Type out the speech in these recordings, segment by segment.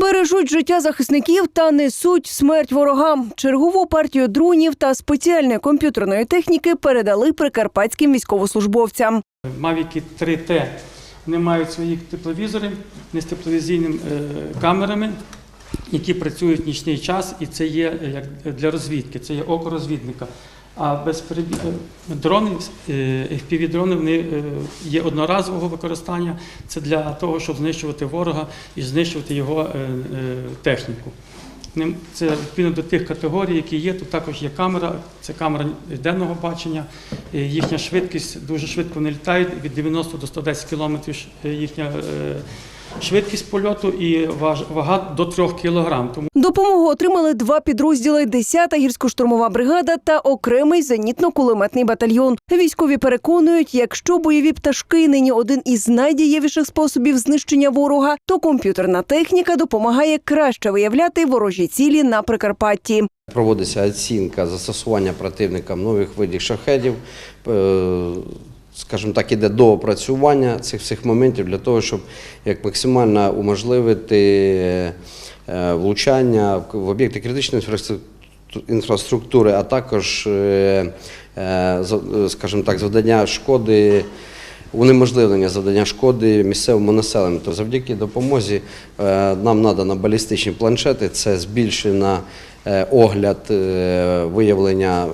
Бережуть життя захисників та несуть смерть ворогам. Чергову партію дронів та спеціальної комп'ютерної техніки передали прикарпатським військовослужбовцям. Мавіки 3T вони мають свої тепловізори не з тепловізійними е, камерами, які працюють в нічний час, і це є е, як для розвідки, це є око розвідника. А безперебі... е, дрони, FPV-дрони, вони е, є одноразового використання. Це для того, щоб знищувати ворога і знищувати його е, техніку. Це відповідно до тих категорій, які є. Тут також є камера, це камера денного бачення. Їхня швидкість дуже швидко вони літають від 90 до 110 км їхня швидкість польоту і важ- вага до 3 кг. Тому Допомогу отримали два підрозділи: 10-та гірсько-штурмова бригада та окремий зенітно-кулеметний батальйон. Військові переконують, якщо бойові пташки нині один із найдієвіших способів знищення ворога, то комп'ютерна техніка допомагає краще виявляти ворожі цілі на Прикарпатті. Проводиться оцінка застосування противникам нових видів шахедів. Е, Скажімо так, іде до опрацювання цих всіх моментів для того, щоб як максимально уможливити е, влучання в- об'єкти критичної інфраструктури, а також, е, е, е, скажімо так, завдання шкоди унеможливлення завдання шкоди місцевому населенню. То завдяки допомозі е, нам надано балістичні планшети. Це збільшена е, огляд е, виявлення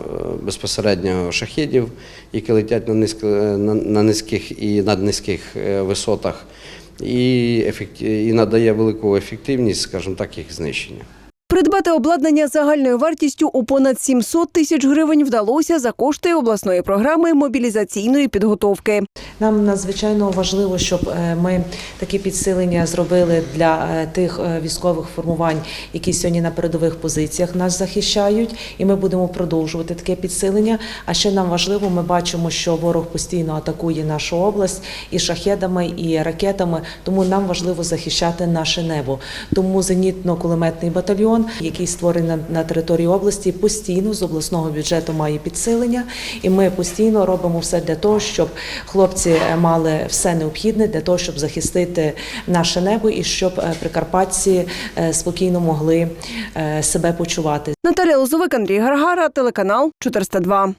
безпосередньо шахідів, які летять на, низьких і наднизьких висотах, і надає велику ефективність, скажімо так, їх знищення. Придбати обладнання загальною вартістю у понад 700 тисяч гривень вдалося за кошти обласної програми мобілізаційної підготовки. Нам надзвичайно важливо, щоб е, ми такі підсилення зробили для е, тих е, військових формувань, які сьогодні на передових позиціях нас захищають, і ми будемо продовжувати таке підсилення. А ще нам важливо, ми бачимо, що ворог постійно атакує нашу область і шахедами, і ракетами. Тому нам важливо захищати наше небо. Тому зенітно-кулеметний батальйон, який створений на, території області, постійно з обласного бюджету має підсилення, і ми постійно робимо все для того, щоб хлопці е, мали все необхідне для того, щоб захистити наше небо і щоб е, прикарпатці е, спокійно могли себе почувати. Наталія Лозовик, Андрій Гаргара, телеканал 402.